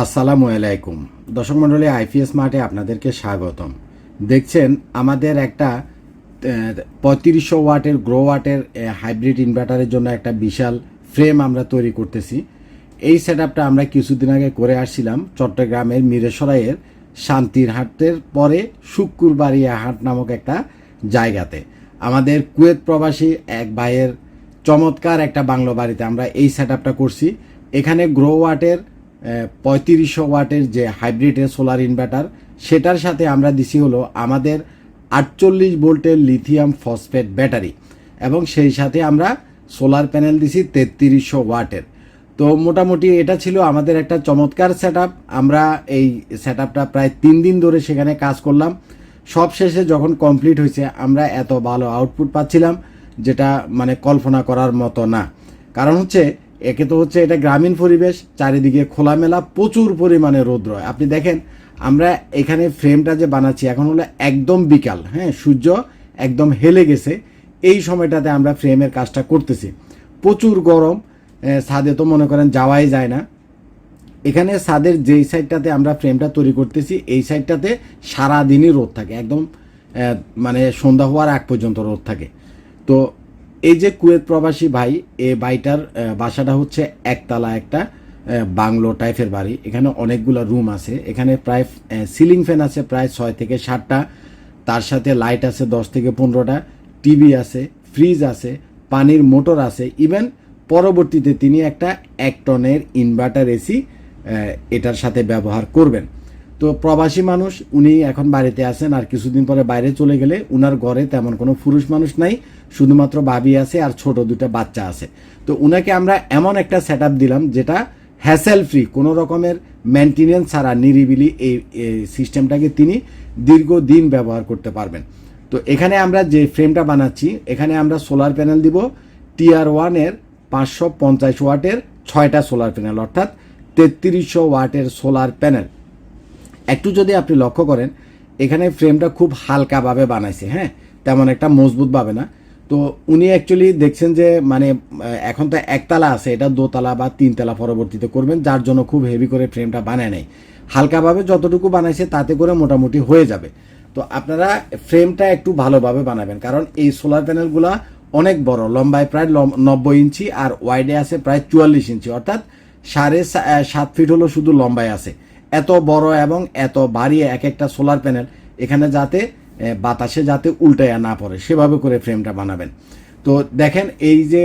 আসসালামু আলাইকুম। দর্শক মণ্ডলী আইপিএস মার্টে আপনাদেরকে স্বাগতম। দেখছেন আমাদের একটা পঁয়ত্রিশশো ওয়াটের, গ্রো ওয়াটের হাইব্রিড ইনভার্টারের জন্য একটা বিশাল ফ্রেম আমরা তৈরি করতেছি। এই সেট আমরা কিছুদিন আগে করে আসছিলাম চট্টগ্রামের মিরেসরাইয়ের শান্তির হাটের পরে শুক্রবাড়িয়া হাট নামক একটা জায়গাতে। আমাদের কুয়েত প্রবাসী এক ভাইয়ের চমৎকার একটা বাংলো বাড়িতে আমরা এই সেট করছি। এখানে গ্রো ওয়াটের পঁয়ত্রিশশো ওয়াটের যে হাইব্রিডের সোলার ইনভার্টার, সেটার সাথে আমরা দিছি হলো আমাদের আটচল্লিশ ভোল্টের লিথিয়াম ফসফেট ব্যাটারি এবং সেই সাথে আমরা সোলার প্যানেল দিছি তেত্রিশশো ওয়াটের। তো মোটামুটি এটা ছিল আমাদের একটা চমৎকার সেট আমরা এই সেট প্রায় তিন দিন ধরে সেখানে কাজ করলাম। সব শেষে যখন কমপ্লিট হয়েছে, আমরা এত ভালো আউটপুট পাচ্ছিলাম, যেটা মানে কল্পনা করার মতো না। কারণ হচ্ছে একে তো হচ্ছে এটা গ্রামীণ পরিবেশ, চারিদিকে খোলামেলা প্রচুর পরিমাণে রৌদ্র আপনি দেখেন, আমরা এখানে ফ্রেমটা যে বানাচ্ছি, এখন হলো একদম বিকাল হ্যাঁ সূর্য একদম হেলে গেছে, এই সময়টাতে আমরা ফ্রেমের কাজটা করতেছি। প্রচুর গরম ছাদে তো মনে করেন যাওয়াই যায় না। এখানে ছাদের যেই সাইডটাতে আমরা ফ্রেমটা তৈরি করতেছি, এই সাইডটাতে সারাদিনই রোদ থাকে, একদম মানে সন্ধ্যা হওয়ার আগ পর্যন্ত রোদ থাকে। তো এই যে কুয়েত প্রবাসী ভাই, এ বাড়িটার বাসাটা হচ্ছে একতলা একটা বাংলো টাইপের বাড়ি। এখানে অনেকগুলো রুম আছে। এখানে প্রায় সিলিং ফ্যান আছে প্রায় ছয় থেকে সাতটা। তার সাথে লাইট আছে দশ থেকে পনেরোটা। টিভি আছে, ফ্রিজ আছে, পানির মোটর আছে। ইভেন পরবর্তীতে তিনি একটা এক টনের ইনভার্টার এসি এটার সাথে ব্যবহার করবেন। তো প্রবাসী মানুষ, উনি এখন বাড়িতে আছেন আর কিছুদিন পরে বাইরে চলে গেলে উনার ঘরে তেমন কোনো পুরুষ মানুষ নাই। শুধুমাত্র বাবি আছে আর ছোট দুটো বাচ্চা আছে। তো ওনাকে আমরা এমন একটা সেট দিলাম যেটা হ্যাসেল ফ্রি কোনো রকমের মেনটেনেন্স ছাড়া নিরিবিলি এই সিস্টেমটাকে তিনি দীর্ঘদিন ব্যবহার করতে পারবেন। তো এখানে আমরা যে ফ্রেমটা বানাচ্ছি, এখানে আমরা সোলার প্যানেল দিব টিআর ওয়ানের পাঁচশো পঞ্চাশ ওয়াটের ছয়টা সোলার প্যানেল অর্থাৎ তেত্রিশশো ওয়াটের সোলার প্যানেল একটু যদি আপনি লক্ষ্য করেন, এখানে ফ্রেমটা খুব হালকাভাবে বানাইছে হ্যাঁ? তেমন একটা মজবুতভাবে না। তো উনি অ্যাকচুয়ালি দেখছেন যে মানে এখন তো একতলা আছে, এটা দোতলা বা তিনতলা পরবর্তীতে করবেন, যার জন্য খুব হেভি করে ফ্রেমটা বানায় নেয় হালকাভাবে যতটুকু বানাইছে তাতে করে মোটামুটি হয়ে যাবে। তো আপনারা ফ্রেমটা একটু ভালোভাবে বানাবেন, কারণ এই সোলার প্যানেলগুলা অনেক বড়, লম্বায় প্রায় নব্বই ইঞ্চি আর ওয়াইডে আছে প্রায় চুয়াল্লিশ ইঞ্চি, অর্থাৎ সাড়ে সাত ফিট হলো শুধু লম্বায় আছে। এত বড় এবং এত বাড়িয়ে এক একটা সোলার প্যানেল এখানে যাতে বাতাসে যাতে উল্টাইয়া না পড়ে, সেভাবে করে ফ্রেমটা বানাবেন। তো দেখেন এই যে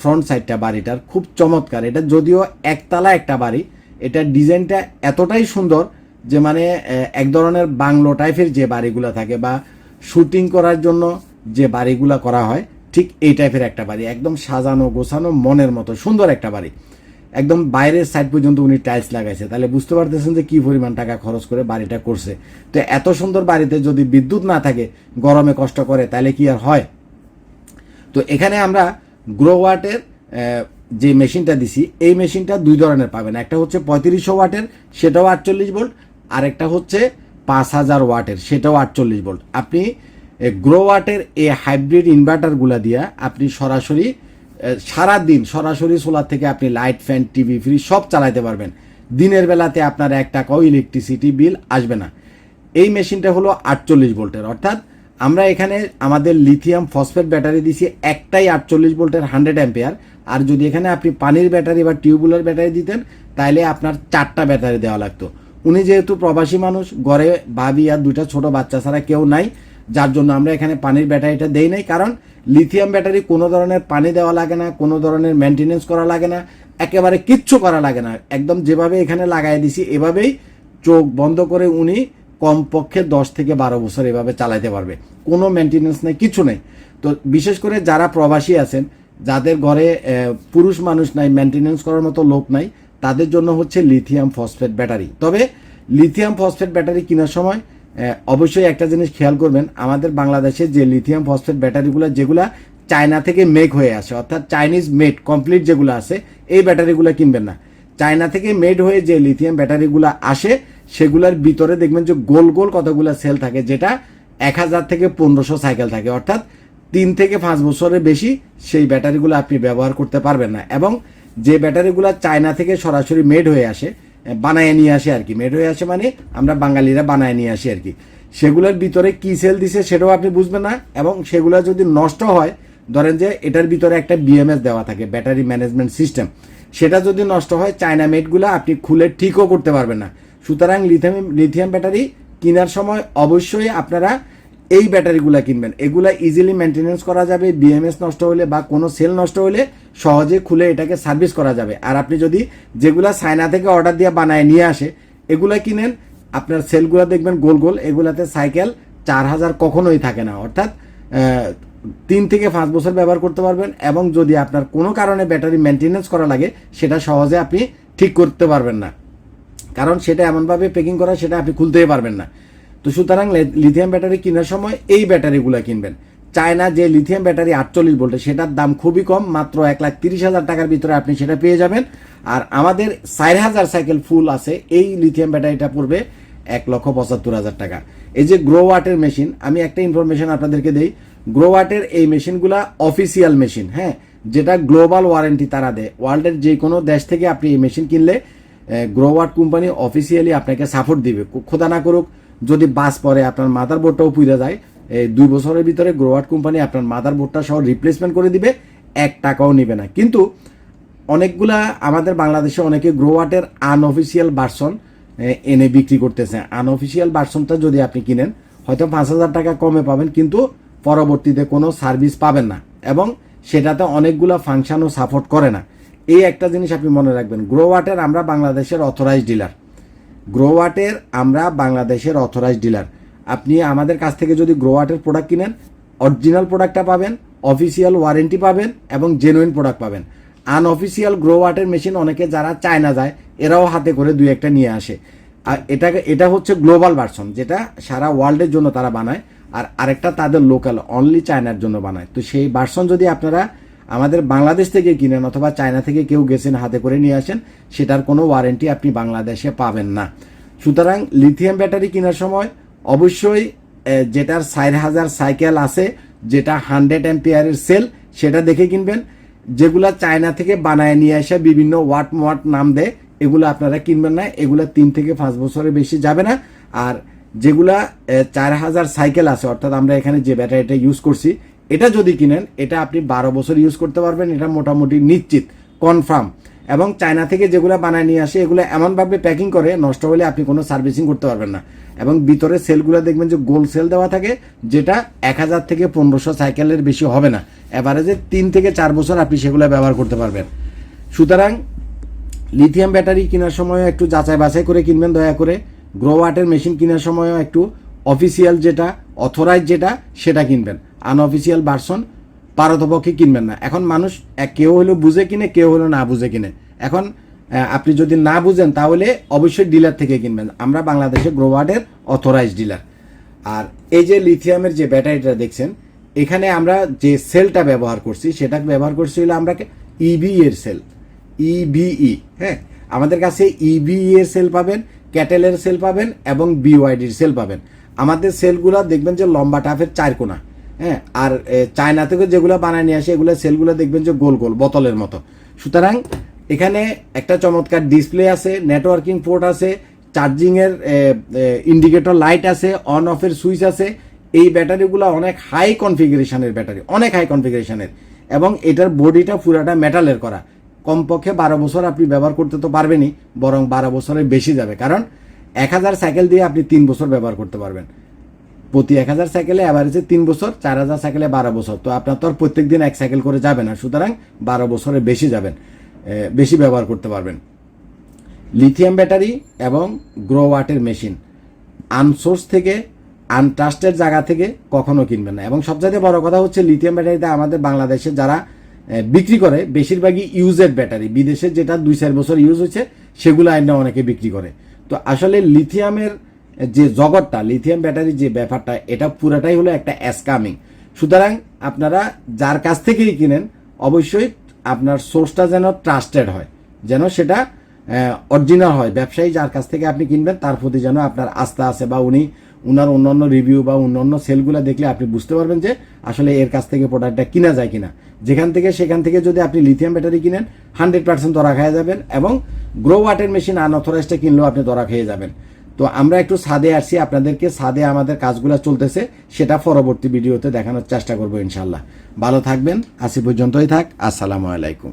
ফ্রন্ট সাইডটা বাড়িটার খুব চমৎকার। এটা যদিও একতলা একটা বাড়ি, এটা ডিজাইনটা এতটাই সুন্দর যে মানে এক ধরনের বাংলো টাইপের যে বাড়িগুলো থাকে বা শুটিং করার জন্য যে বাড়িগুলো করা হয়, ঠিক এই টাইপের একটা বাড়ি। একদম সাজানো গোছানো মনের মতো সুন্দর একটা বাড়ি। একদম বাইরের সাইড পর্যন্ত উনি টাইলস লাগাইছে। তাহলে বুঝতে পারতেছেন যে কি পরিমাণ টাকা খরচ করে বাড়িটা করছে। তো এত সুন্দর বাড়িতে যদি বিদ্যুৎ না থাকে, গরমে কষ্ট করে, তাহলে কি আর হয়? তো এখানে আমরা গ্রো ওয়াটের যে মেশিনটা দিছি, এই মেশিনটা দুই ধরনের পাবেন। একটা হচ্ছে পঁয়ত্রিশশো ওয়াটের, সেটাও আটচল্লিশ ভোল্ট আর একটা হচ্ছে পাঁচ হাজার ওয়াটের, সেটাও আটচল্লিশ ভোল্ট আপনি গ্রো ওয়াটের এই হাইব্রিড ইনভার্টারগুলা দিয়া আপনি সরাসরি সারা দিন সরাসরি সোলার থেকে আপনি লাইট, ফ্যান, টিভি, ফ্রিজ সব চালাতে পারবেন। দিনের বেলাতে আপনার এক টাকাও ইলেকট্রিসিটি বিল আসবে না। এই মেশিনটা হলো আটচল্লিশ ভোল্টের। অর্থাৎ আমরা এখানে আমাদের লিথিয়াম ফসফেট ব্যাটারি দিছি একটাই আটচল্লিশ ভোল্টের হান্ড্রেড অ্যাম্পিয়ার আর যদি এখানে আপনি পানির ব্যাটারি বা টিউবওয়েলের ব্যাটারি দিতেন তাহলে আপনার চারটা ব্যাটারি দেওয়া লাগতো। উনি যেহেতু প্রবাসী মানুষ, ঘরে ভাবি আর দুইটা ছোট বাচ্চা ছাড়া কেউ নাই যার জন্য আমরা এখানে পানির ব্যাটারিটা দেই নাই, কারণ লিথিয়াম ব্যাটারি কোনো ধরনের পানি দেওয়া লাগে না, কোনো ধরনের মেনটেনেন্স করা লাগে না, একেবারে কিচ্ছু করা লাগে না। একদম যেভাবে এখানে লাগাই দিছি, এভাবেই চোখ বন্ধ করে উনি কমপক্ষে দশ থেকে বারো বছর এভাবে চালাইতে পারবে। কোনো মেনটেনেন্স নেই, কিছু নেই। তো বিশেষ করে যারা প্রবাসী আছেন, যাদের ঘরে পুরুষ মানুষ নাই মেনটেনেন্স করার মতো লোক নাই, তাদের জন্য হচ্ছে লিথিয়াম ফসফেট ব্যাটারি তবে লিথিয়াম ফসফেট ব্যাটারি কেনার সময় অবশ্যই একটা জিনিস খেয়াল করবেন, আমাদের বাংলাদেশে যে লিথিয়াম ফসফেট ব্যাটারিগুলো, যেগুলা চায়না থেকে মেক হয়ে আসে, অর্থাৎ চাইনিজ মেড কমপ্লিট যেগুলো আছে, এই ব্যাটারিগুলো কিনবেন না। চায়না থেকে মেড হয়ে যে লিথিয়াম ব্যাটারিগুলো আসে, সেগুলোর ভিতরে দেখবেন যে গোল গোল কতগুলো সেল থাকে, যেটা এক হাজার থেকে পনেরোশো সাইকেল থাকে, অর্থাৎ তিন থেকে পাঁচ বছরের বেশি সেই ব্যাটারিগুলো আপনি ব্যবহার করতে পারবেন না। এবং যে ব্যাটারিগুলো চায়না থেকে সরাসরি মেড হয়ে আসে বানায় নিয়ে আসে আর কি। মেড হয়ে আসে মানে আমরা বাঙালিরা বানায় নিয়ে আসি আর কি। সেগুলোর ভিতরে কি সেল দিছে সেটাও আপনি বুঝবেন না এবং সেগুলো যদি নষ্ট হয়, ধরেন যে এটার ভিতরে একটা বিএমএস দেওয়া থাকে ব্যাটারি ম্যানেজমেন্ট সিস্টেম সেটা যদি নষ্ট হয় চায়না মেডগুলো আপনি খুলে ঠিকও করতে পারবেন না। সুতরাং লিথিয়াম লিথিয়াম ব্যাটারি কেনার সময় অবশ্যই আপনারা এই ব্যাটারিগুলা কিনবেন। এগুলা ইজিলি মেনটেনেন্স করা যাবে বিএমএস নষ্ট হলে বা কোনো সেল নষ্ট হলে সহজে খুলে এটাকে সার্ভিস করা যাবে। আর আপনি যদি যেগুলা সাইনা থেকে অর্ডার দিয়ে বানায় নিয়ে আসে, এগুলা কিনেন, আপনার সেলগুলো দেখবেন গোল গোল, এগুলাতে সাইকেল চার হাজার কখনোই থাকে না। অর্থাৎ তিন থেকে পাঁচ বছর ব্যবহার করতে পারবেন এবং যদি আপনার কোনো কারণে ব্যাটারি মেনটেনেন্স করা লাগে, সেটা সহজে আপনি ঠিক করতে পারবেন না। কারণ সেটা এমনভাবে প্যাকিং করা, সেটা আপনি খুলতেই পারবেন না। তো সুতরাং লিথিয়াম ব্যাটারি কেনার সময় এই ব্যাটারিগুলো কিনবেন। চায়না যে লিথিয়াম ব্যাটারি আটচল্লিশ ভোল্টের সেটার দাম খুবই কম, মাত্র এক লাখ তিরিশ হাজার টাকার ভিতরে আপনি সেটা পেয়ে যাবেন। আর আমাদের চার হাজার সাইকেল ফুল আছে, এই লিথিয়াম ব্যাটারিটা পড়বে এক লক্ষ পঁচাত্তর হাজার টাকা। এই যে গ্রো ওয়াটের মেশিন আমি একটা ইনফরমেশন আপনাদেরকে দেই। গ্রো ওয়াটের এই মেশিনগুলা অফিসিয়াল মেশিন হ্যাঁ? যেটা গ্লোবাল ওয়ারেন্টি তারা দেয়। ওয়ার্ল্ডের যে কোনো দেশ থেকে আপনি এই মেশিন কিনলে গ্রোওয়ার্ড কোম্পানি অফিসিয়ালি আপনাকে সাপোর্ট দিবে। খোদা না করুক যদি বাস পরে আপনার মাদার বোর্ডটাও পুড়ে যায়, এই দুই বছরের ভিতরে গ্রোওয়ার্ড কোম্পানি আপনার মাদার বোর্ডটা সহ রিপ্লেসমেন্ট করে দিবে, এক টাকাও নেবে না। কিন্তু অনেকগুলা আমাদের বাংলাদেশে অনেকে গ্রোওয়াটের আনঅফিসিয়াল ভার্সন এনে বিক্রি করতেছে। আনঅফিসিয়াল ভার্সনটা যদি আপনি কিনেন, হয়তো পাঁচ হাজার টাকা কমে পাবেন, কিন্তু পরবর্তীতে কোনো সার্ভিস পাবেন না এবং সেটাতে অনেকগুলা ফাংশনও সাপোর্ট করে না। এই একটা জিনিস আপনি মনে রাখবেন গ্রোওয়াটের আমরা বাংলাদেশের অথরাইজ ডিলার গ্রোওয়াটের আমরা বাংলাদেশের অথরাইজ ডিলার আপনি আমাদের কাছ থেকে যদি গ্রোওয়াটের প্রোডাক্ট কিনেন অরিজিনাল প্রোডাক্টটা পাবেন অফিসিয়াল ওয়ারেন্টি পাবেন এবং জেনুইন প্রোডাক্ট পাবেন। আনঅফিসিয়াল গ্রোওয়াটের মেশিন অনেকে যারা চায়না যায়, এরাও হাতে করে দুই একটা নিয়ে আসে। আর এটাকে, এটা হচ্ছে গ্লোবাল ভার্সন যেটা সারা ওয়ার্ল্ডের জন্য তারা বানায়, আর আরেকটা তাদের লোকাল অনলি চায়নার জন্য বানায়। তো সেই ভার্সন যদি আপনারা আমাদের বাংলাদেশ থেকে কিনেন অথবা চায়না থেকে কেউ গেছেন, হাতে করে নিয়ে আসেন, সেটার কোনো ওয়ারেন্টি আপনি বাংলাদেশে পাবেন না। সুতরাং লিথিয়াম ব্যাটারি কেনার সময় অবশ্যই যেটার চার হাজার সাইকেল আছে, যেটা হান্ড্রেড অ্যাম্পিয়ারের সেল সেটা দেখে কিনবেন। যেগুলা চায়না থেকে বানায় নিয়ে আসে বিভিন্ন ওয়াট ওয়াট নাম দেয়, এগুলো আপনারা কিনবেন না, এগুলো তিন থেকে পাঁচ বছরের বেশি যাবে না। আর যেগুলা চার হাজার সাইকেল আছে, অর্থাৎ আমরা এখানে যে ব্যাটারিটা ইউজ করছি এটা যদি কিনেন, এটা আপনি বারো বছর ইউজ করতে পারবেন, এটা মোটামুটি নিশ্চিত কনফার্ম এবং চায়না থেকে যেগুলো বানায় নিয়ে আসে, এগুলো এমনভাবে প্যাকিং করে, নষ্ট হলে আপনি কোনো সার্ভিসিং করতে পারবেন না। এবং ভিতরে সেলগুলো দেখবেন যে গোল সেল দেওয়া থাকে, যেটা এক হাজার থেকে পনেরোশো সাইকেলের বেশি হবে না। এভারেজে তিন থেকে চার বছর আপনি সেগুলো ব্যবহার করতে পারবেন। সুতরাং লিথিয়াম ব্যাটারি কেনার সময়ও একটু যাচাই বাছাই করে কিনবেন, দয়া করে। গ্রো ওয়াটের মেশিন কেনার সময়ও একটু অফিসিয়াল যেটা অথরাইজ যেটা, সেটা কিনবেন। আনঅফিসিয়াল ভার্সন পারতপক্ষে কিনবেন না। এখন মানুষ কেউ হলো বুঝে কিনে, কেউ হলো না বুঝে কিনে। এখন আপনি যদি না বুঝেন, তাহলে অবশ্যই ডিলার থেকে কিনবেন। আমরা বাংলাদেশে গ্রো ওয়ার্ডের অথরাইজ ডিলার আর এই যে লিথিয়ামের যে ব্যাটারিটা দেখছেন, এখানে আমরা যে সেলটা ব্যবহার করছি, সেটা ব্যবহার করছি হলো আমরা ইভি এর সেল ইভিই হ্যাঁ? আমাদের কাছে ইভিই এর সেল পাবেন ক্যাটেলের সেল পাবেন এবং বিওয়াইডির সেল পাবেন। আমাদের সেলগুলো দেখবেন যে লম্বা টাফের চার কোনা। হ্যাঁ আর চায়না থেকে যেগুলো বানায় নিয়ে আসে, এগুলো সেলগুলো দেখবেন যে গোল গোল, বোতলের মতো। সুতরাং এখানে একটা চমৎকার ডিসপ্লে আছে নেটওয়ার্কিং পোর্ট আছে চার্জিং এর ইন্ডিকেটর লাইট আছে অন অফের সুইচ আছে। এই ব্যাটারিগুলো অনেক হাই কনফিগারেশনের ব্যাটারি, অনেক হাই কনফিগারেশনের এবং এটার বডিটা পুরাটা মেটালের করা। কমপক্ষে বারো বছর আপনি ব্যবহার করতে তো পারবেনই, বরং বারো বছরের বেশি যাবে। কারণ এক হাজার সাইকেল দিয়ে আপনি তিন বছর ব্যবহার করতে পারবেন। প্রতি এক হাজার সাইকেলে অ্যাভারেজে তিন বছর, চার হাজার সাইকেলে বারো বছর। তো আপনার তো আর প্রত্যেক দিন এক সাইকেল করে যাবে না, সুতরাং বারো বছরের বেশি যাবেন বেশি ব্যবহার করতে পারবেন। লিথিয়াম ব্যাটারি এবং গ্রো ওয়াটের মেশিন আনসোর্স থেকে আনট্রাস্টেড জায়গা থেকে কখনো কিনবেন না। এবং সবচাইতে বড় কথা হচ্ছে লিথিয়াম ব্যাটারিতে আমাদের বাংলাদেশে যারা বিক্রি করে, বেশিরভাগই ইউজেড ব্যাটারি বিদেশে যেটা দুই চার বছর ইউজ হচ্ছে সেগুলো আইনে অনেকে বিক্রি করে। তো আসলে লিথিয়ামের যে জগৎটা লিথিয়াম ব্যাটারি যে ব্যাপারটা, এটা পুরাটাই হলো একটা অ্যাসকামিং সুতরাং আপনারা যার কাছ থেকেই কিনেন, অবশ্যই আপনার সোর্সটা যেন ট্রাস্টেড হয়, যেন সেটা অরিজিনাল হয়। ব্যবসায়ী যার কাছ থেকে আপনি কিনবেন, তার প্রতি যেন আপনার আস্থা আছে বা উনি, উনার অন্যান্য রিভিউ বা অন্যান্য সেলগুলো দেখলে আপনি বুঝতে পারবেন যে আসলে এর কাছ থেকে প্রোডাক্টটা কিনা যায় কিনা। যেখান থেকে, সেখান থেকে যদি আপনি লিথিয়াম ব্যাটারি কিনেন হান্ড্রেড পার্সেন্ট ধরা খেয়ে যাবেন এবং গ্রো ওয়াটের মেশিন আনঅথরাইজটা কিনলেও আপনি ধরা খেয়ে যাবেন। তো আমরা একটু সাদে আসছি, আপনাদেরকে সাদে আমাদের কাজগুলো চলতেছে, সেটা পরবর্তী ভিডিওতে দেখানোর চেষ্টা করব ইনশাল্লাহ। ভালো থাকবেন আসি পর্যন্তই থাক, আসসালামু আলাইকুম।